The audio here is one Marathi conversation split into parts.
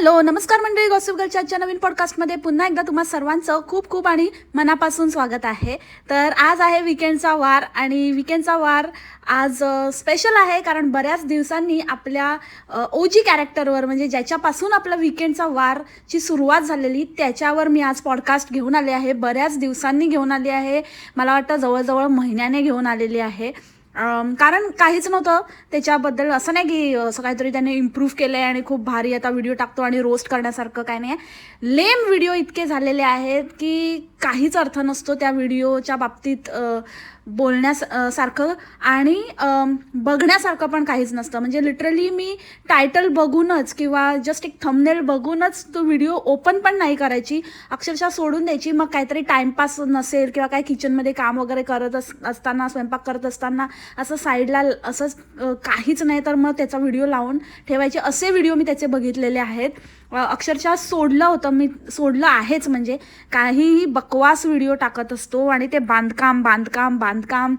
हॅलो नमस्कार मंडळी गॉसिप गर्लच्या आजच्या नवीन पॉडकास्टमध्ये पुन्हा एकदा तुम्हा सर्वांचं खूप खूप आणि मनापासून स्वागत आहे. तर आज आहे विकेंडचा वार आणि विकेंडचा वार आज स्पेशल आहे कारण बऱ्याच दिवसांनी आपल्या ओजी कॅरेक्टरवर म्हणजे ज्याच्यापासून आपला विकेंडचा वारची सुरुवात झालेली त्याच्यावर मी आज पॉडकास्ट घेऊन आले आहे. बऱ्याच दिवसांनी घेऊन आली आहे. मला वाटतं जवळजवळ महिन्याने घेऊन आलेली आहे. कारण काहीच नव्हतं. त्याच्याबद्दल असं नाही की असं काहीतरी त्याने इम्प्रूव्ह केलं आहे आणि खूप भारी आता व्हिडिओ टाकतो आणि रोस्ट करण्यासारखं काय नाही आहे लेम व्हिडिओ इतके झालेले आहेत की काहीच अर्थ नसतो त्या व्हिडिओच्या बाबतीत बोलण्यास सारखं आणि बघण्यासारखं पण काहीच नसतं. म्हणजे लिटरली मी टायटल बघूनच किंवा जस्ट एक थंबनेल बघूनच तो व्हिडिओ ओपन पण नाही करायची. अक्षरशः सोडून द्यायची. मग काहीतरी टाईमपास नसेल किंवा काय किचनमध्ये काम वगैरे करत अस असताना स्वयंपाक करत असताना असं साईडला असंच काहीच नाही तर मग त्याचा व्हिडिओ लावून ठेवायचे. असे व्हिडिओ मी त्याचे बघितलेले आहेत. अक्षरशः सोडलं होतं. मी सोडलं आहेच. म्हणजे काहीही बकवास व्हिडिओ टाकत असतो आणि ते बांधकाम बांधकाम बांधकाम.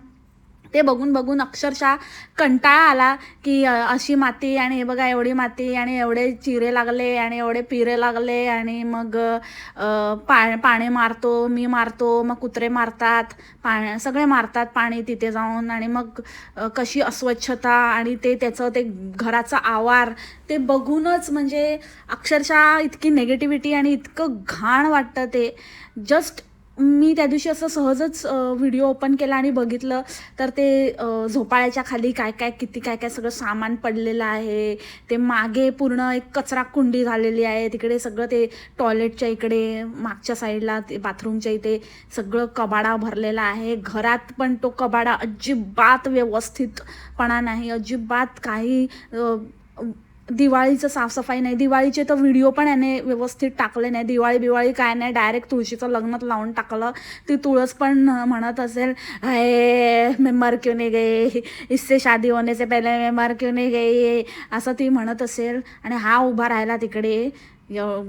ते बघून बघून अक्षरशः कंटाळा आला की अशी माती आणि हे बघा एवढी माती आणि एवढे चिरे लागले आणि एवढे पिरे लागले आणि मग पा पाणी मारतो मी मारतो मग कुत्रे मारतात पा सगळे मारतात पाणी तिथे जाऊन आणि मग कशी अस्वच्छता आणि ते त्याचं ते घराचा आवार ते बघूनच म्हणजे अक्षरशः इतकी नेगेटिव्हिटी आणि इतकं घाण वाटतं ते. जस्ट मी त्या दिवशी असं सहजच व्हिडिओ ओपन केला आणि बघितलं. तर ते झोपाळ्याच्या खाली काय काय किती काय काय सगळं सामान पडलेलं आहे. ते मागे पूर्ण एक कचरा कुंडी झालेली आहे. तिकडे सगळं ते टॉयलेटच्या इकडे मागच्या साईडला ते बाथरूमच्या इथे सगळं कबाडा भरलेला आहे. घरात पण तो कबाडा अजिबात व्यवस्थितपणा नाही. अजिबात काही दिवाळीचं साफसफाई नाही दिवाळीचे तर व्हिडिओ पण याने व्यवस्थित टाकले नाही. दिवाळी बिवाळी काय नाही डायरेक्ट तुळशीचं लग्नात लावून टाकलं. ती तुळस पण म्हणत असेल हे मैं मर क्यों गे गई इससे शादी होण्याचे पहिले पहले क्यू मर क्यों गई असं ती म्हणत असेल. आणि हा उभा राहिला तिकडे. य-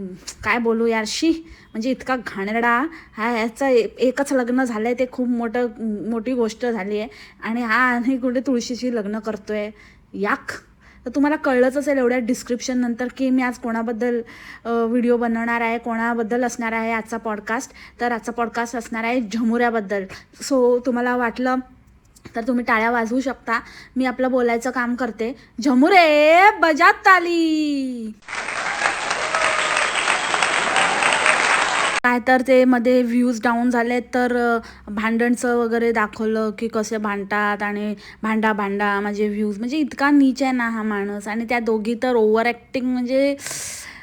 काय बोलू यार शी. म्हणजे इतका घाणेरडा. हा ह्याचं एकच लग्न झालं आहे ते खूप मोठं मोठी गोष्ट झाली आहे आणि हा आणि कुठे तुळशीची लग्न करतोय? याक. तर तुम्हाला कळलंच असेल एवढ्या डिस्क्रिप्शन नंतर की मी आज कोणाबद्दल व्हिडिओ बनवणार आहे कोणाबद्दल असणार आहे आजचा पॉडकास्ट तर आजचा पॉडकास्ट असणार आहे झमुऱ्याबद्दल. सो तुम्हाला वाटलं तर तुम्ही टाळ्या वाजवू शकता. मी आपलं बोलायचं काम करते. झमुरे बजात ताली! काय तर ते मध्ये व्ह्यूज डाऊन झाले तर भांडणचं वगैरे दाखवलं की कसे भांडतात आणि भांडा भांडा माझे व्ह्यूज म्हणजे इतका नीच आहे ना हा माणूस. आणि त्या दोघी तर ओव्हर ॲक्टिंग म्हणजे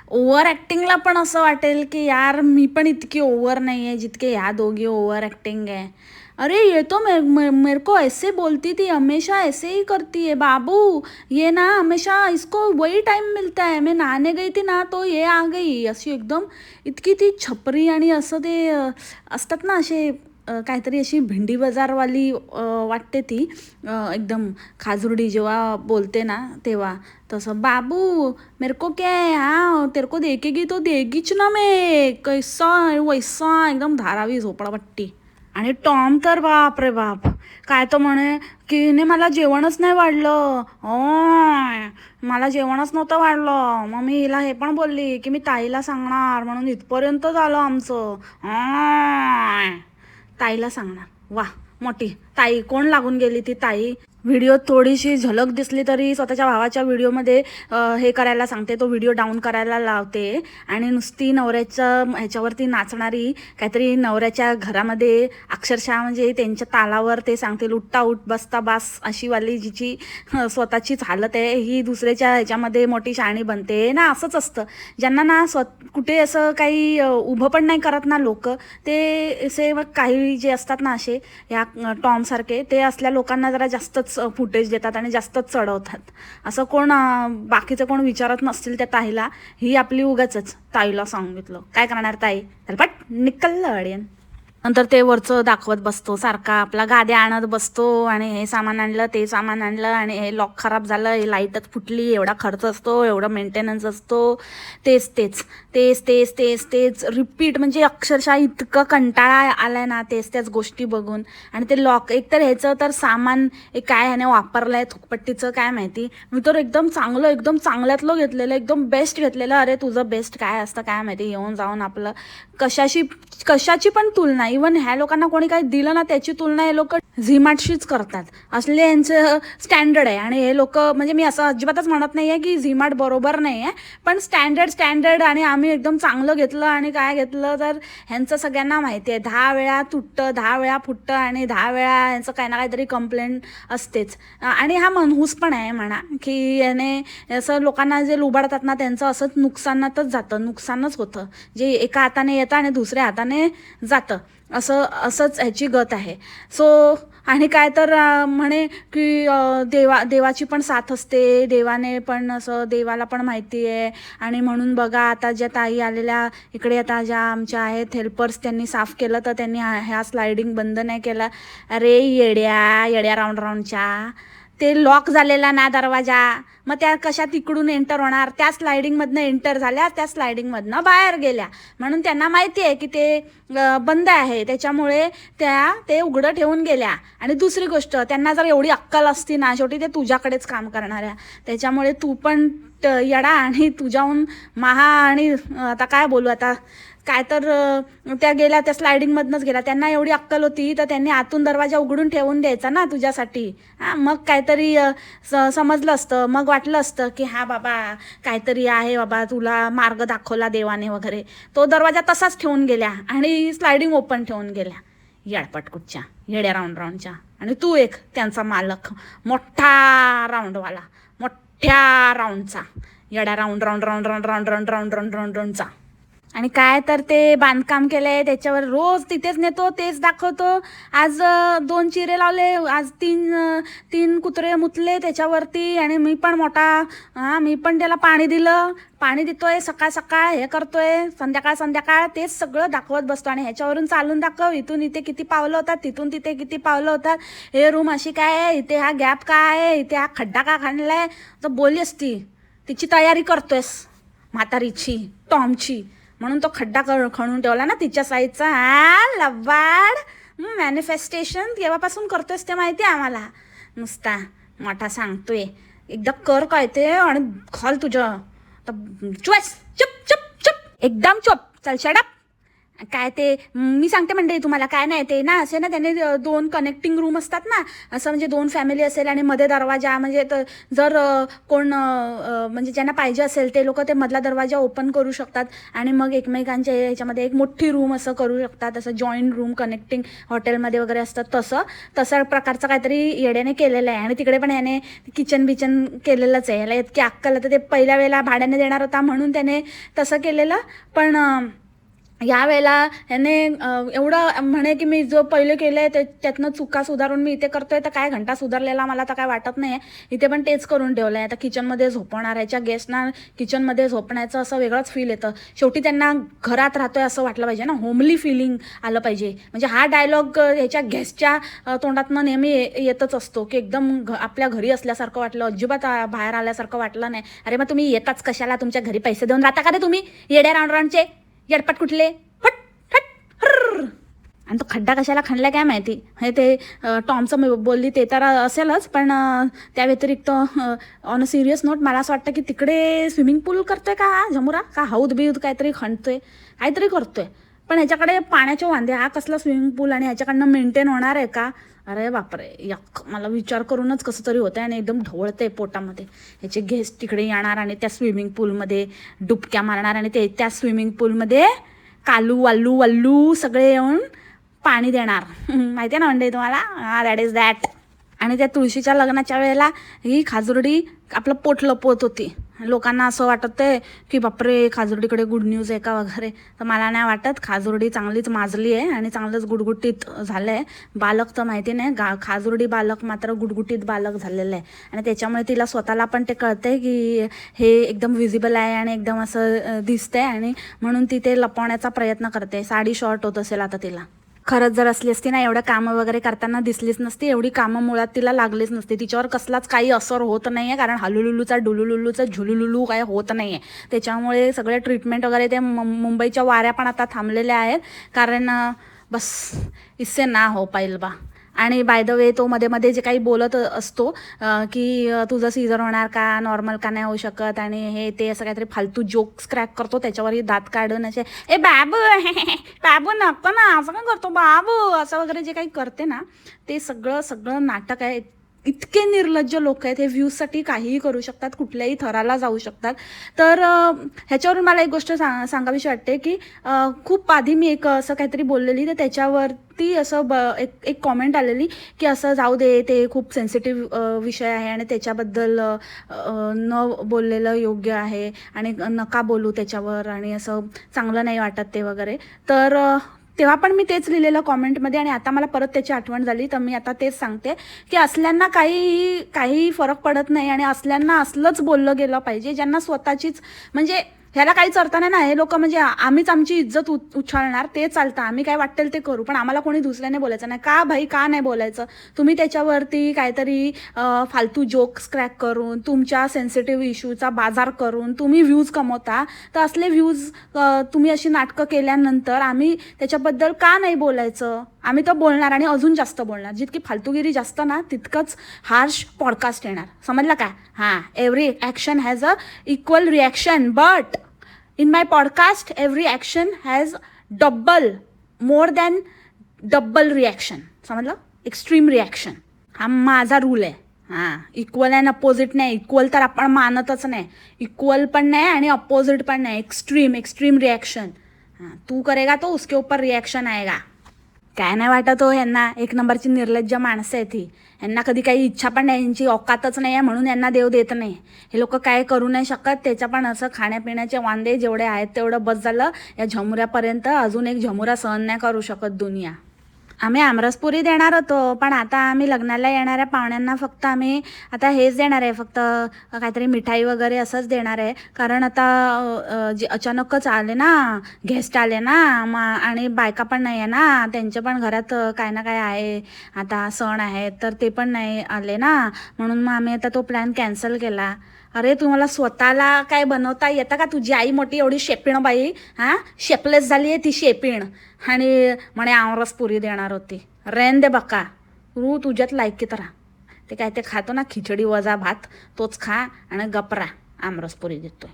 ओव्हर ॲक्टिंगला पण असं वाटेल की यार मी पण इतकी ओव्हर नाही आहे जितके ह्या दोघी ओव्हर ॲक्टिंग आहे. अरे ये तो मे, मे, मेरे को ऐसे बोलती थी हमेशा ऐसे ही करती है। बाबू ये ना हमेशा इसको वही टाइम मिलता है। मैं नहाने गई थी ना तो ये आ गई। अशी एकदम इतकी ती छपरी आणि असं ते असतात ना असे काहीतरी अशी भेंडी बाजारवाली वाटते ती. एकदम खाजुरडी जेव्हा बोलते ना तेव्हा. तसं बाबू मेरे को क्या है हाँ तेरे को देखेगी तो देगीच ना मे. कैसा वैसा एकदम धारावी झोपडापट्टी. आणि टॉम तर बाप रे बाप. काय तो म्हणे की ने मला जेवणच नाही वाढलं. ओय मला जेवणच नव्हतं वाढलं. मग मी हिला हे पण बोलली की मी ताईला सांगणार म्हणून इथपर्यंत झालं आमचं. ताईला सांगणार. वा मोठी. ताई कोण लागून गेली ती ताई? व्हिडिओ थोडीशी झलक दिसली तरी स्वतःच्या भावाच्या व्हिडिओमध्ये हे करायला सांगते. तो व्हिडिओ डाऊन करायला लावते. आणि नुसती नवऱ्याचं ह्याच्यावरती नाचणारी काहीतरी नवऱ्याच्या घरामध्ये अक्षरशः म्हणजे त्यांच्या तालावर ते सांगते लुट्टा उठ बसता बास अशीवाली जिची स्वतःचीच हालत आहे. ही दुसऱ्याच्या ह्याच्यामध्ये मोठी शाणी बनते. ना असंच असतं. ज्यांना ना स्व कुठे असं काही उभं पण नाही करत ना लोक ते असे मग काही जे असतात ना असे या टॉमसारखे ते असल्या लोकांना जरा जास्तच फुटेज देतात आणि जास्तच चढवतात. असं कोण बाकीचं कोण विचारत नसतील त्या ताईला ही आपली उगाच ताईला सांगितलं काय करणार ताई? तर पट निकललं अडियन नंतर ते वरचं दाखवत बसतो सारखा आपला गाद्या आणत बसतो आणि हे सामान आणलं ते सामान आणलं आणि हे लॉक खराब झालं हे लाईटच फुटली एवढा खर्च असतो एवढा मेंटेनन्स असतो. तेच तेच तेच तेच तेच तेच रिपीट म्हणजे अक्षरशः इतकं कंटाळा आलाय ना तेच त्याच गोष्टी बघून. आणि ते लॉक एकतर ह्याचं तर सामान एक काय ह्याने वापरलं आहे थुकपट्टीचं काय माहिती? मी तर एकदम चांगलं एकदम चांगल्यातलं घेतलेलं एकदम बेस्ट घेतलेलं. अरे तुझं बेस्ट काय असतं काय माहिती? येऊन जाऊन आपलं कशाशी कशाची पण तुलना इवन ह्या लोकांना कोणी काही दिलं ना त्याची तुलना हे लोक झिमाटशीच करतात. असले यांचं स्टँडर्ड आहे. आणि हे लोक म्हणजे मी असं अजिबातच म्हणत नाही आहे की झिमाट बरोबर नाही आहे पण स्टँडर्ड स्टँडर्ड आणि आम्ही एकदम चांगलं घेतलं आणि काय घेतलं तर ह्यांचं सगळ्यांना माहिती आहे. दहा वेळा तुटतं दहा वेळा फुटतं आणि दहा वेळा यांचं काही ना काहीतरी कंप्लेंट असतेच. आणि हा मनहूस पण आहे म्हणा की याने असं लोकांना जे लुबाडतात ना त्यांचं असंच नुकसानातच जातं नुकसानच होतं. जे एका हाताने येतं आणि दुसऱ्या हाताने जातं. असं असंच ह्याची गत आहे. सो आणि काय तर म्हणे की देवा देवाची पण साथ असते. देवाने पण असं देवाला पण माहिती आहे. आणि म्हणून बघा आता ज्या ताई आलेल्या इकडे आता ज्या आमच्या आहेत हेल्पर्स त्यांनी साफ केलं तर त्यांनी ह्या स्लायडिंग बंद नाही केला. अरे येड्या येड्या राऊंड राऊंडच्या ते लॉक झालेला ना दरवाजा. मग त्या कशा तिकडून एंटर होणार? त्या स्लायडिंगमधनं एंटर झाल्या त्या स्लायडिंगमधनं बाहेर गेल्या. म्हणून त्यांना माहिती आहे की ते बंद आहे. त्याच्यामुळे त्या ते उघडं ठेवून गेल्या. आणि दुसरी गोष्ट त्यांना जर एवढी अक्कल असती ना शेवटी ते तुझ्याकडेच काम करणाऱ्या. त्याच्यामुळे तू पण येडा आणि तुझ्याहून महा आणि आता काय बोलू आता? काय तर त्या गेल्या त्या स्लायडिंगमधनंच गेल्या. त्यांना एवढी अक्कल होती तर त्यांनी आतून दरवाजा उघडून ठेवून द्यायचा ना तुझ्यासाठी. हां मग काहीतरी स समजलं असतं मग वाटलं असतं की हा बाबा काहीतरी आहे बाबा तुला मार्ग दाखवला देवाने वगैरे. तो दरवाजा तसाच ठेवून गेल्या आणि स्लायडिंग ओपन ठेवून गेल्या. येडपटकुटच्या येड्या राऊंड राऊंडच्या आणि तू एक त्यांचा मालक. मोठा राऊंडवाला मोठ्या राऊंडचा येड्या round round round round round round round round round राऊंडचा आणि काय तर ते बांधकाम केलंय त्याच्यावर रोज तिथेच नेतो तेच दाखवतो. आज दोन चिरे लावले आज तीन तीन कुत्रे मुतले त्याच्यावरती आणि मी पण मोठा हां मी पण त्याला पाणी दिलं. पाणी देतोय सकाळ सकाळ हे करतोय संध्याकाळ संध्याकाळ तेच सगळं दाखवत बसतो. आणि ह्याच्यावरून चालून दाखव इथून इथे किती पावलं होतात तिथून तिथे किती पावलं होतात. हे रूम अशी काय आहे इथे हा गॅप काय आहे इथे हा खड्डा का खणलाय तर बोलली असती तिची तयारी करतोयस म्हातारीची टॉमची. म्हणून तो खड्डा खणून ठेवला ना तिच्या साईजचा हा लबाड. मॅनिफेस्टेशन केव्हापासून करतोयस ते माहिती आहे आम्हाला? नुसता मोठा सांगतोय. एकदा कर काय ते आणि घाल तुझं. चुप चुप चुप एकदम चुप. चल शडप काय ते मी सांगते म्हणते तुम्हाला काय नाही ते ना असे ना त्याने दोन कनेक्टिंग रूम असतात ना असं म्हणजे दोन फॅमिली असेल आणि मध्ये दरवाजा म्हणजे जर कोण म्हणजे ज्यांना पाहिजे असेल ते लोक ते मधला दरवाजा ओपन करू शकतात आणि मग एकमेकांच्या ह्याच्यामध्ये एक मोठी रूम असं करू शकतात असं जॉईंट रूम कनेक्टिंग हॉटेलमध्ये वगैरे असतात तसं. तसं प्रकारचं काहीतरी येड्याने केलेलं आहे आणि तिकडे पण याने किचन बिचन केलेलंच आहे. याला इतकी अक्कल तर ते पहिल्या वेळेला भाड्याने देणार होता म्हणून त्याने तसं केलेलं. पण यावेळेला ह्याने एवढं म्हणे की मी जो पहिले केलं आहे ते त्यातनं चुका सुधारून मी इथे करतोय तर काय घंटा सुधारलेला मला तर काय वाटत नाही आहे इथे पण तेच करून ठेवलं आहे आता किचनमध्ये झोपणार ह्याच्या गेस्टना किचनमध्ये झोपण्याचं असं वेगळंच फील येतं. शेवटी त्यांना घरात राहतोय असं वाटलं पाहिजे ना. होमली फिलिंग आलं पाहिजे. म्हणजे हा डायलॉग ह्याच्या गेस्टच्या तोंडातनं नेहमी येतच असतो की एकदम घ आपल्या घरी असल्यासारखं वाटलं अजिबात बाहेर आल्यासारखं वाटलं नाही. अरे मग तुम्ही येताच कशाला? तुमच्या घरी पैसे देऊन राहता का रे तुम्ही? येड्या राऊंड राऊंडचे यडपाट कुठले? फट फट आणि तो खड्डा कशाला खणला काय माहिती? हे ते टॉमचं मी बोलली ते तर असेलच पण त्या व्यतिरिक्त ऑन अ सिरियस नोट मला असं वाटतं की तिकडे स्विमिंग पूल करतोय का हा जमुरा? का हौद बिऊद काहीतरी खणतोय? काहीतरी करतोय. पण ह्याच्याकडे पाण्याचे वांदे हा कसला स्विमिंग पूल आणि ह्याच्याकडनं मेंटेन होणार आहे का? अरे बापरे यक मला विचार करूनच कसं तरी होतं आणि एकदम ढवळतंय पोटामध्ये. ह्याचे गेस्ट तिकडे येणार आणि त्या स्विमिंग पूलमध्ये डुबक्या मारणार आणि ते त्या स्विमिंग पूलमध्ये कालू वाल्लू वल्लू सगळे येऊन पाणी देणार. माहिती आहे ना म्हणजे तुम्हाला? दॅट इज दॅट आणि त्या तुळशीच्या लग्नाच्या वेळेला ही खाजुर्डी आपलं पोट लपवत होती. लोकांना असं वाटत आहे की बापरे खाजुर्डीकडे गुड न्यूज आहे का वगैरे. तर मला नाही वाटत. खाजुर्डी चांगलीच माजली आहे आणि चांगलंच गुडगुटीत झालं आहे बालक तर माहिती नाही. गा खाजुर्डी बालक मात्र गुडगुटीत बालक झालेलं आहे. आणि त्याच्यामुळे तिला स्वतःला पण ते कळतंय की हे एकदम विजिबल आहे आणि एकदम असं दिसतंय. आणि म्हणून ती ते लपवण्याचा प्रयत्न करते. साडी शॉर्ट होत असेल आता तिला. खरंच जर असली असती ना एवढं कामं वगैरे करताना दिसलीच नसती एवढी कामं मुळात तिला लागलीच नसती. तिच्यावर कसलाच काही असर होत नाही आहे कारण हलुलुलूचा डुलुलुलूचा झुलुलुलू काय होत नाही आहे त्याच्यामुळे सगळे ट्रीटमेंट वगैरे ते मुंबईच्या वाऱ्या पण आता थांबलेल्या आहेत. कारण बस इससे ना हो पाहिल बा आणि बाय द वे तो मध्ये मध्ये जे काही बोलत असतो की तुझं सीझर होणार का नॉर्मल का नाही होऊ शकत आणि हे ते असं काहीतरी फालतू जोक्स क्रॅक करतो त्याच्यावरही दात काढून असे ए बाबू बाबू नको ना असं काय करतो बाबू? असं वगैरे जे काही करते ना ते सगळं सगळं नाटक आहे इतके निर्लज्ज लोक आहेत हे व्ह्यूजसाठी काहीही करू शकतात कुठल्याही थराला जाऊ शकतात. तर ह्याच्यावरून मला एक गोष्ट सांग सांगावीशी वाटते की खूप आधी मी एक असं काहीतरी बोललेली तर त्याच्यावरती असं ब एक एक कॉमेंट आलेली की असं जाऊ दे ते खूप सेन्सिटिव्ह विषय आहे आणि त्याच्याबद्दल न बोललेलं योग्य आहे आणि नका बोलू त्याच्यावर आणि असं चांगलं नाही वाटत ते वगैरे. तर तेव्हा पण मी तेच लिहिलेलं कॉमेंटमध्ये आणि आता मला परत त्याची आठवण झाली तर मी आता तेच सांगते की असल्यांना काही काही फरक पडत नाही आणि असल्यांना असलंच बोललं गेलं पाहिजे ज्यांना स्वतःचीच म्हणजे ह्याला काही चरताना नाही. ना हे लोक म्हणजे आम्हीच आमची इज्जत उ उछाळणार ते चालतं. आम्ही काय वाटेल ते करू. पण आम्हाला कोणी दुसऱ्याने बोलायचं नाही. का भाई का नाही बोलायचं? तुम्ही त्याच्यावरती काहीतरी फालतू जोक्स क्रॅक करून तुमच्या सेन्सिटिव्ह इश्यूचा बाजार करून तुम्ही व्ह्यूज कमवता. तर असले व्ह्यूज तुम्ही अशी नाटकं केल्यानंतर आम्ही त्याच्याबद्दल का नाही बोलायचं? आम्ही तर बोलणार आणि अजून जास्त बोलणार. जितकी फालतूगिरी जास्त ना तितकंच हार्श पॉडकास्ट येणार. समजलं का? हां every action has a equal reaction but in my podcast every action has double more than double reaction समजलं एक्स्ट्रीम रिॲक्शन हा माझा रूल आहे. हां इक्वल अँड अपोजिट नाही. इक्वल तर आपण मानतच नाही. इक्वल पण नाही आणि अपोजिट पण नाही. एक्स्ट्रीम एक्स्ट्रीम रिॲक्शन हां तू करेगा तो उसके ऊपर रिॲक्शन आएगा. काय नाही वाटत हो यांना. एक नंबरची निर्लज्ज माणसं आहेत ही. यांना कधी काही इच्छा पण नाही यांची औकातच नाही आहे म्हणून यांना देव देत नाही. हे लोक काय करू नाही शकत त्याच्या पण असं खाण्यापिण्याचे वांदे जेवढे आहेत तेवढं बस झालं. या झमुऱ्यापर्यंत अजून एक झमुरा सहन नाही करू शकत दुनिया. आम्ही आमरसपुरी देणार होतो पण आता आम्ही लग्नाला येणाऱ्या पाहुण्यांना फक्त आम्ही आता हेच देणार आहे फक्त काहीतरी मिठाई वगैरे असंच देणार आहे. कारण आता जे अचानकच आले ना गेस्ट आले ना मा आणि बायका पण नाही आहे ना त्यांच्या पण घरात काय ना काय आहे आता सण आहेत तर ते पण नाही आले ना. म्हणून मग आम्ही आता तो प्लॅन कॅन्सल केला. अरे तुम्हाला स्वतःला काय बनवता येतं का? तुझी आई मोठी एवढी शेपीण बाई. हां? शेपलेस झाली आहे ती शेपीण. आणि म्हणे आमरस पुरी देणार होती. रेन दे बका. तू तुझ्यात लायकीत राहा. ते काय ते खातो ना? खिचडी वजा भात तोच खा आणि गपरा आमरस पुरी देतोय.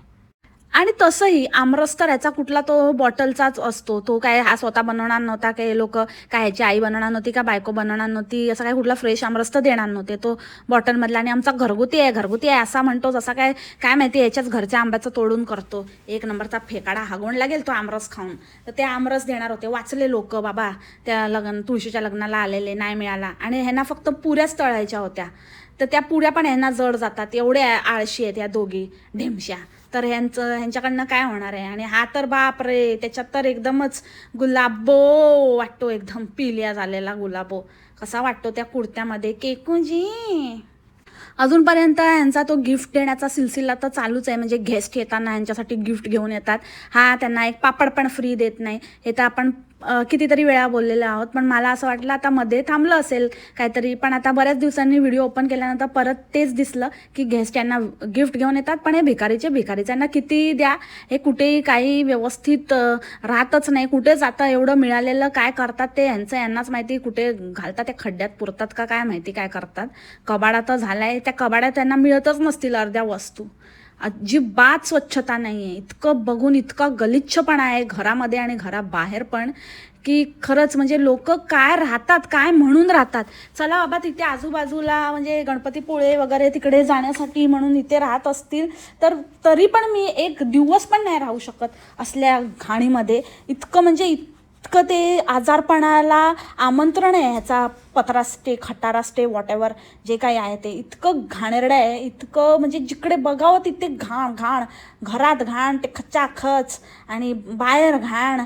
आणि तसंही आमरस तर याचा कुठला तो बॉटलचाच असतो. तो काय हा स्वतः बनवणार नव्हता काही लोक काय ह्याची आई बनवणार नव्हती का बायको बनवणार नव्हती असं काय कुठला फ्रेश आमरस तर देणार नव्हते. तो बॉटलमधला आणि आमचा घरगुती आहे घरगुती आहे असा म्हणतो जसा काय काय माहिती याच्याच घरच्या आंब्याचं तोडून करतो. एक नंबरचा फेकाडा हागवण लागेल तो आमरस खाऊन. तर ते आमरस देणार होते. वाचले लोक बाबा त्या लग्न तुळशीच्या लग्नाला आलेले नाही मिळाला. आणि ह्यांना फक्त पुऱ्याच तळायच्या होत्या. तर त्या पुऱ्या पण ह्यांना जड जातात. एवढे आळशी आहेत या दोघी ढेमश्या. तर ह्यांचं ह्यांच्याकडनं काय होणार आहे? आणि हा तर बाप रे त्याच्यात तर एकदमच गुलाबो वाटतो एकदम पिल्या झालेला गुलाबो. कसा वाटतो त्या कुर्त्यामध्ये? केकूजी! अजूनपर्यंत यांचा तो गिफ्ट देण्याचा सिलसिला तर चालूच आहे. म्हणजे गेस्ट येताना यांच्यासाठी गिफ्ट घेऊन येतात. हा त्यांना एक पापड पण फ्री देत नाही. हे तर आपण कितीतरी वेळा बोललेलो आहोत पण मला असं वाटलं आता मध्ये थांबलं असेल काहीतरी. पण आता बऱ्याच दिवसांनी व्हिडिओ ओपन केल्यानंतर परत तेच दिसलं की गेस्ट यांना गिफ्ट घेऊन येतात पण हे भिकारीचे भिकारीचे यांना किती द्या. हे कुठेही काही व्यवस्थित राहतच नाही. कुठे जातं एवढं मिळालेलं काय करतात ते यांचं यांनाच माहिती. कुठे घालतात त्या खड्ड्यात पुरतात का काय माहिती काय करतात. कबाडा तर झालाय. त्या कबाड्यात त्यांना मिळतच नसतील अर्ध्या वस्तू. अजिबात स्वच्छता नाही आहे इतकं बघून इतका गलिच्छपणा आहे घरामध्ये आणि घराबाहेर पण की खरंच म्हणजे लोक काय राहतात काय म्हणून राहतात? चला बाबा तिथे आजूबाजूला म्हणजे गणपतीपुळे वगैरे तिकडे जाण्यासाठी म्हणून इथे राहत असतील तर तरी पण मी एक दिवस पण नाही राहू शकत असल्या घाणीमध्ये. इतकं म्हणजे इत इतकं ते आजारपणाला आमंत्रण आहे ह्याचा पत्रा खटारास्टे खटारा वॉट एव्हर जे काही आहे ते. इतकं घाणेरडं आहे इतकं म्हणजे जिकडे बघावं तिथे घाण घाण. घरात घाण ते खचाखच आणि बाहेर घाण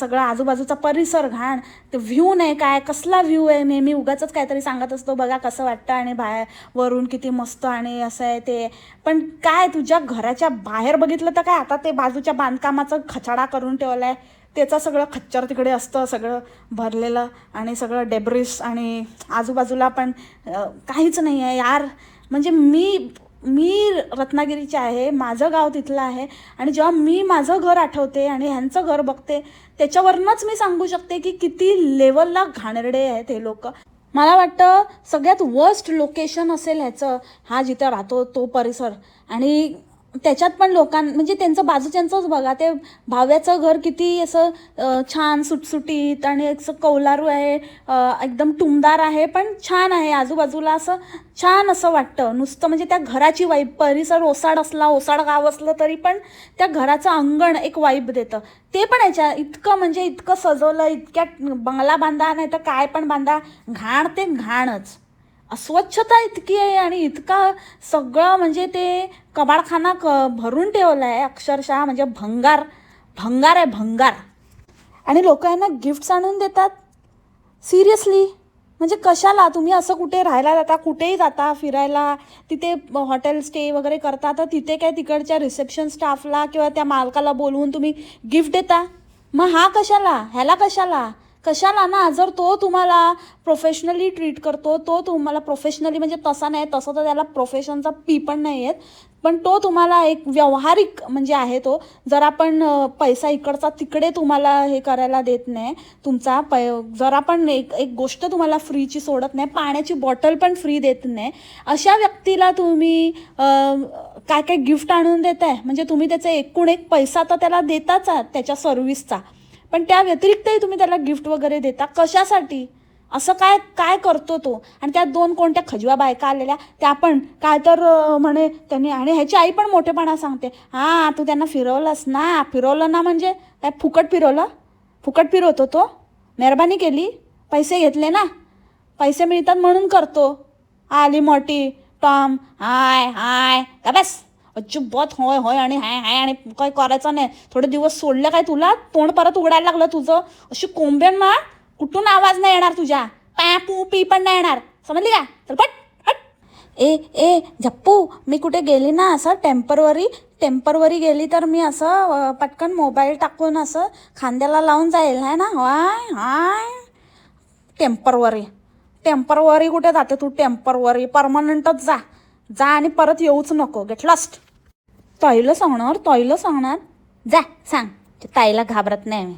सगळं आजूबाजूचा परिसर घाण. ते व्ह्यू नाही काय कसला व्ह्यू आहे? नेहमी उगाच काहीतरी सांगत असतो बघा कसं वाटतं आणि बाहेर वरून किती मस्त आणि असं आहे ते. पण काय तुझ्या घराच्या बाहेर बघितलं तर काय आता ते बाजूच्या बांधकामाचं खचाडा करून ठेवलं आहे त्याचा सगळं खच्चर तिकडे असतं सगळं भरलेलं आणि सगळं डेब्रिस आणि आजूबाजूला पण काहीच नाही आहे यार. म्हणजे मी मी रत्नागिरीची आहे माझं गाव तिथलं आहे आणि जेव्हा मी माझं घर आठवते आणि ह्यांचं घर बघते त्याच्यावरूनच मी सांगू शकते की किती लेवलला घाणेरडे आहेत हे लोक. मला वाटतं सगळ्यात वर्स्ट लोकेशन असेल ह्याचं हा जिथं राहतो तो परिसर. आणि त्याच्यात पण लोकां म्हणजे त्यांचं बाजूच्यांचंच बघा ते भाव्याचं घर किती असं छान सुटसुटीत आणि असं कौलारू आहे एकदम टुमदार आहे पण छान आहे आजूबाजूला असं छान असं वाटतं. नुसतं म्हणजे त्या घराची वाईब परिसर ओसाड असला ओसाड गाव असलं तरी पण त्या घराचं अंगण एक वाईब देतं. ते पण याच्या इतकं म्हणजे इतकं सजवलं इतक्या बंगला बांधा नाही तर काय पण बांधा घाण ते घाणच. अस्वच्छता इतकी आहे आणि इतका सगळं म्हणजे ते कबाडखाना क भरून ठेवला आहे अक्षरशः म्हणजे भंगार भंगार आहे भंगार. आणि लोक यांना गिफ्ट्स आणून देतात. सिरियसली म्हणजे कशाला? तुम्ही असं कुठे राहायला जाता? कुठेही जाता फिरायला? तिथे हॉटेल स्टे वगैरे करता? तर तिथे काय तिकडच्या रिसेप्शन स्टाफला किंवा त्या मालकाला बोलवून तुम्ही गिफ्ट देता? मग हा कशाला? ह्याला कशाला? कशाला ना जर तो तुम्हाला प्रोफेशनली ट्रीट करतो तो तुम्हाला प्रोफेशनली म्हणजे तसा नाही तसं तर त्याला प्रोफेशनचा पी पण नाही आहेत पण तो तुम्हाला एक व्यावहारिक म्हणजे आहे तो जर आपण पैसा इकडचा तिकडे तुम्हाला हे करायला देत नाही तुमचा पै जर आपण एक एक गोष्ट तुम्हाला फ्रीची सोडत नाही पाण्याची बॉटल पण फ्री देत नाही अशा व्यक्तीला तुम्ही काय काय गिफ्ट आणून देत आहे म्हणजे तुम्ही त्याचा एकूण एक पैसा तर त्याला देताच आहात त्याच्या सर्व्हिसचा पण त्या व्यतिरिक्तही तुम्ही त्याला गिफ्ट वगैरे देता? कशासाठी? असं काय काय करतो तो? आणि त्यात दोन कोणत्या खजवा बायका आलेल्या त्या पण काय तर म्हणे त्यांनी आणि ह्याची आई पण मोठेपणा सांगते हां तू त्यांना फिरवलंस ना? फिरवलं ना म्हणजे? काय फुकट फिरवलं? फुकट फिरवतो तो? मेहरबानी केली? पैसे घेतले ना? पैसे मिळतात म्हणून करतो. आली मोठी टॉम हाय हाय का बस? अजिबात होय होय आणि हाय हाय आणि काय करायचं नाही. थोडे दिवस सोडले काय तुला? तोंड परत उघडायला लागलं तुझं. अशी कोंबेन मा कुठून आवाज नाही येणार तुझ्या? पॅ पू पी पण नाही येणार. समजली का? तर पट हट ए ए झप्पू मी कुठे गेली ना असं टेम्परवरी? टेम्परवरी गेली तर मी असं पटकन मोबाईल टाकून असं खांद्याला लावून जाईल हाय ना? हाय हाय. टेम्परवरी. टेम्परवरी कुठे जाते तू? टेम्परवरी. परमनंटच जा. जा आणि परत येऊच नको. गेट लस्ट ताईला सांगणार ताईला सांगणार. जा सांग. ताईला घाबरत नाही मी.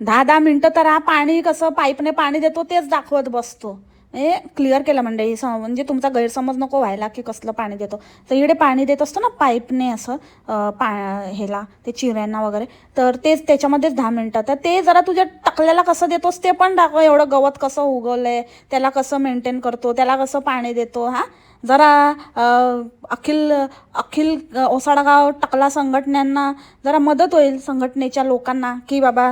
दहा दहा मिनटं तर हा पाणी कसं पाईपने पाणी देतो तेच दाखवत बसतो. हे क्लिअर केलं म्हणजे मंडळी सम म्हणजे तुमचा गैरसमज नको व्हायला की कसलं पाणी देतो. तर इकडे पाणी देत असतो ना पाईपने असं पा ह्याला ते चिऱ्यांना वगैरे. तर तेच त्याच्यामध्येच दहा मिनटं. तर ते जरा तुझ्या टाकल्याला कसं देतोस ते पण दाखव. एवढं गवत कसं उगवलंय त्याला कसं मेंटेन करतो त्याला कसं पाणी देतो हा? जरा अखिल अखिल ओसाडागाव टकला संघटनांना जरा मदत होईल संघटनेच्या लोकांना की बाबा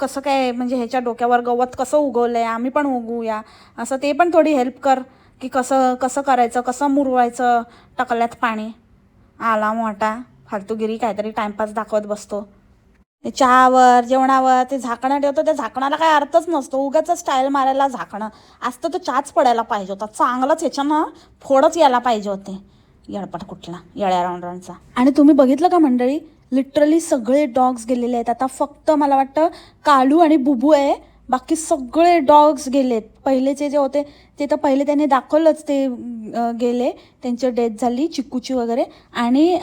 कसं काय म्हणजे ह्याच्या डोक्यावर गवत कसं उगवलं आहे आम्ही पण उगवूया. असं ते पण थोडी हेल्प कर की कसं कसं करायचं कसं मुरवायचं टकल्यात पाणी. आला मोठा फालतूगिरी काहीतरी टाइमपास दाखवत बसतो. ते चहावर जेवणावर ते झाकणं ठेवतो त्या झाकणाला काय अर्थच नसतो. उगाच स्टाईल मारायला झाकणं. आज तर तो चहाच पडायला पाहिजे होता. चांगलंच ह्याच्यानं फोडच यायला पाहिजे होते. येळपट कुठला येळ्या राऊंडरांचा आणि तुम्ही बघितलं का मंडळी लिटरली सगळे डॉग्स गेलेले आहेत. आता फक्त मला वाटतं कालू आणि बुबू आहे. बाकी सगळे डॉग्स गेलेत. पहिलेचे जे होते ते तर पहिले त्याने दाखवलंच ते गेले. त्यांची डेथ झाली चिकूची वगैरे. आणि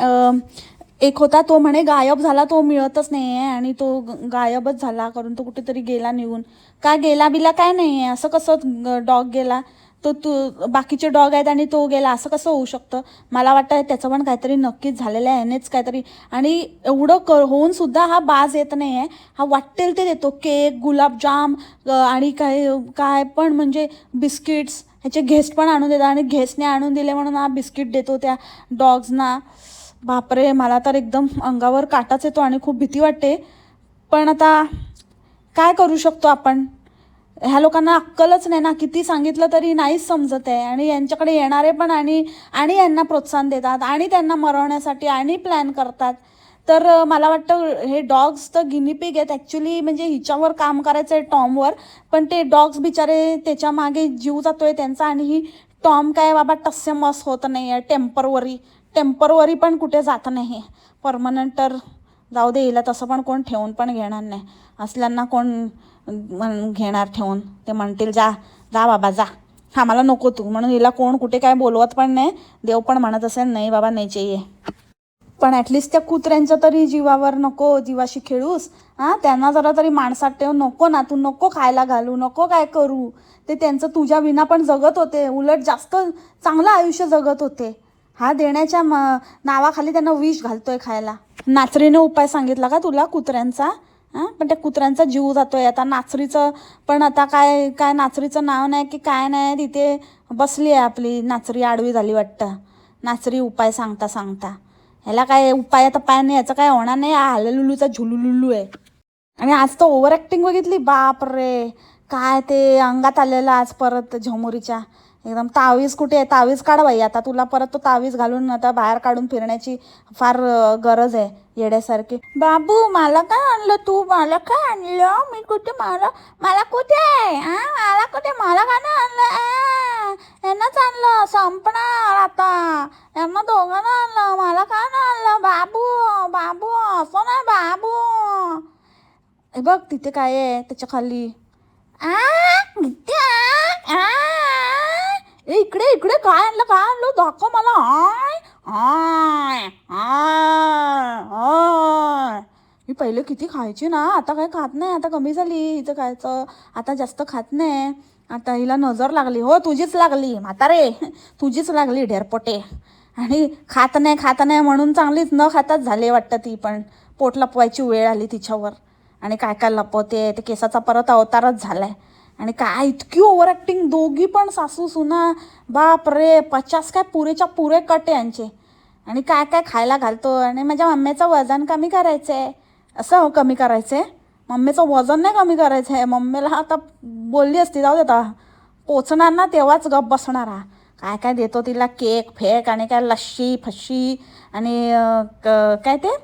एक होता तो म्हणे गायब झाला तो मिळतच नाही आहे आणि तो गायबच झाला करून तो कुठेतरी गेला निघून. का गेला बिला काय नाही आहे असं कसं डॉग गेला? तो तू बाकीचे डॉग आहेत आणि तो गेला असं कसं होऊ शकतं? मला वाटतं त्याचं पण काहीतरी नक्कीच झालेलं आहे यानेच काहीतरी. आणि एवढं क होऊन सुद्धा हा बाज येत नाही आहे हा वाटेल ते देतो. केक गुलाबजाम आणि काय काय पण म्हणजे बिस्किट्स ह्याचे घेस्ट पण आणून देतात. आणि घेस्टने आणून दिले म्हणून हा बिस्किट देतो त्या डॉग्सना. बापरे मला तर एकदम अंगावर काटाच येतो आणि खूप भीती वाटते. पण आता काय करू शकतो आपण? ह्या लोकांना अक्कलच नाही ना किती सांगितलं तरी नाहीच समजत आहे. आणि यांच्याकडे येणारे पण आणि आणि यांना प्रोत्साहन देतात आणि त्यांना मरवण्यासाठी आणि प्लॅन करतात. तर मला वाटतं हे डॉग्स तर गिनीपिग आहेत. ॲक्च्युली म्हणजे हिच्यावर काम करायचं आहे टॉमवर पण ते डॉग्स बिचारे त्याच्यामागे जीव जातोय त्यांचा आणि ही टॉम काय बाबा टस्यमस होत नाही आहे. टेम्परवरी टेम्परवरी पण कुठे जात नाही परमनंट तर जाऊ दे हिला तसं पण कोण ठेवून पण घेणार नाही. असल्यांना कोण म्हण घेणार ठेवून. ते म्हणतील जा जा बाबा जा. हा मला नको तू. म्हणून हिला कोण कुठे काय बोलवत पण नाही. देव पण म्हणत असेल नाही बाबा नाही चाहिए. पण ॲटलिस्ट त्या कुत्र्यांच्या तरी जीवावर नको जीवाशी खेळूस. हां त्यांना जरा तरी माणसात ठेव. नको ना तू नको खायला घालू नको काय करू. ते त्यांचं तुझ्या विना पण जगत होते. उलट जास्त चांगलं आयुष्य जगत होते. हा देण्याच्या म नावाखाली त्यांना विष घालतोय खायला. नाचरीने उपाय सांगितला का तुला कुत्र्यांचा? हां? पण त्या कुत्र्यांचा जीव जातोय. आता नाचरीचं पण आता काय काय नाचरीचं नाव नाही की काय नाही तिथे बसली आहे आपली. नाचरी आडवी झाली वाटतं. नाचरी उपाय सांगता सांगता. ह्याला काय उपाय आता पाय नाही याचं काय होणार नाही. हा हललुलूचा झुलुलुलू आहे. आणि आज तर ओव्हर ॲक्टिंग बघितली? बाप रे काय ते अंगात आलेलं आज परत झमोरीच्या. एकदम तावीज कुठे आहे? तावीज काढ बाई. आता तुला परत तो तावीज घालून आता बाहेर काढून फिरण्याची फार गरज आहे येड्यासारखी. बाबू मला काय आणलं तू? मला काय आणलं? मी कुठे मला मला कुठे आहे? मला कुठे? मला काय नाही आणलं? आ, यांनाच आणलं. संपणार आता. यांना दोघांना आणलं. मला काय नाही आणलं? बाबू बाबू असं नाही बाबू. हे बघ तिथे काय आहे? त्याच्याखाली. आ, आ, इकडे इकडे काय आणलं काय आणलं दाखव मला आय आय आय मी पहिले किती खायची ना आता काय खात नाही आता कमी झाली हिचं खायचं आता जास्त खात नाही आता हिला नजर लागली हो तुझीच लागली म्हातारे तुझीच लागली ढेरपोटे आणि खात नाही खात नाही म्हणून चांगलीच न खाताच झाली वाटतं ती पण पोट लपवायची वेळ आली तिच्यावर आणि काय काय लपवते ते केसाचा परत अवतारच झाला आहे आणि काय इतकी ओव्हर ॲक्टिंग दोघी पण सासू सुना बाप रे पचास काय पुरेच्या पुरे कट यांचे. आणि काय काय खायला घालतो आणि माझ्या मम्मीचं वजन कमी करायचं आहे असं हो कमी करायचं आहे मम्मीचं वजन नाही कमी करायचं आहे मम्मीला आता बोलली असती जाऊ देता पोचणार ना तेव्हाच गप बसणार. हा काय काय देतो तिला केक फेक आणि काय लस्सी फशी आणि क- काय ते?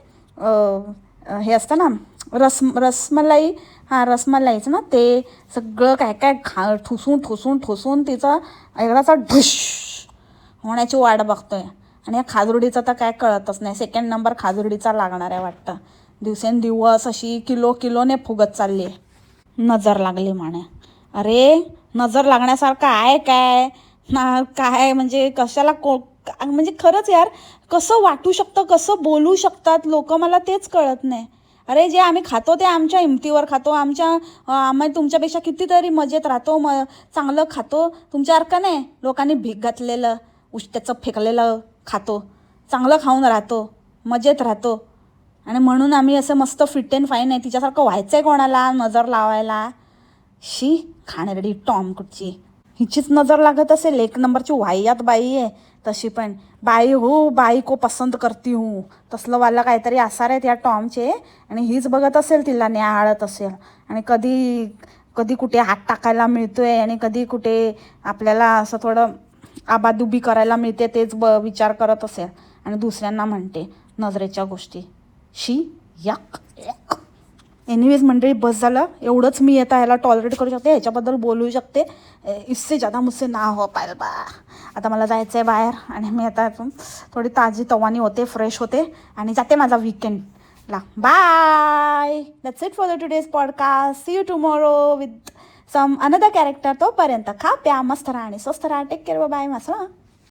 हे असतं ना रस रसमलाई हां रसमलाईच ना ते सगळं काय काय खा ठुसून ठुसून ठुसून तिचा एकदाचा ढुश होण्याची वाट बघतोय. आणि या खाजुर्डीचं तर काय कळतच नाही. सेकंड नंबर खाजुर्डीचा लागणार आहे वाटतं. दिवसेंदिवस अशी किलो किलोने फुगत चालली आहे. नजर लागली म्हणे. अरे नजर लागण्यासारखं आहे काय? ना काय म्हणजे कशाला को म्हणजे खरंच यार कसं वाटू शकतं कसं बोलू शकतात लोक मला तेच कळत नाही. अरे जे आम्ही खातो ते आमच्या हिमतीवर खातो. आमच्या आम्ही तुमच्यापेक्षा कितीतरी मजेत राहतो म चांगलं खातो. तुमच्यासारखं नाही लोकांनी भीक घातलेलं उष्ट्याचं फेकलेलं खातो. चांगलं खाऊन राहतो मजेत राहतो. आणि म्हणून आम्ही असं मस्त फिट अँड फाईन आहे. तिच्यासारखं व्हायचं आहे कोणाला? नजर लावायला. शी खाणेरडी टॉम कुठची? हिचीच नजर लागत असेल. एक नंबरची वाह्यात बाई आहे. तशी पण. बाई हो बाई को पसंत करती हूँ. तसलं वाला काहीतरी आसार आहेत या टॉमचे. आणि हीच बघत असेल तिला न्याहाळत असेल. आणि कधी कधी कुठे हात टाकायला मिळतोय आणि कधी कुठे आपल्याला असं थोडं आबादुबी करायला मिळते तेच ब विचार करत असेल. आणि दुसऱ्यांना म्हणते नजरेच्या गोष्टी. शी यक यक. एनिवेज मंडळी बस झालं. एवढंच मी आता ह्याला टॉलरेट करू शकते. ह्याच्याबद्दल बोलू शकते. इससे ज़्यादा मुझसे ना हो पायल बा. आता मला जायचं आहे बाहेर आणि मी आता थोडी ताजी तवानी होते फ्रेश होते आणि जाते माझा वीकेंडला bye that's it for the today's podcast see you tomorrow with some another character तोपर्यंत खा प्या मस्त राहा आणि स्वस्त राहा. टेक केअर बाय मस्त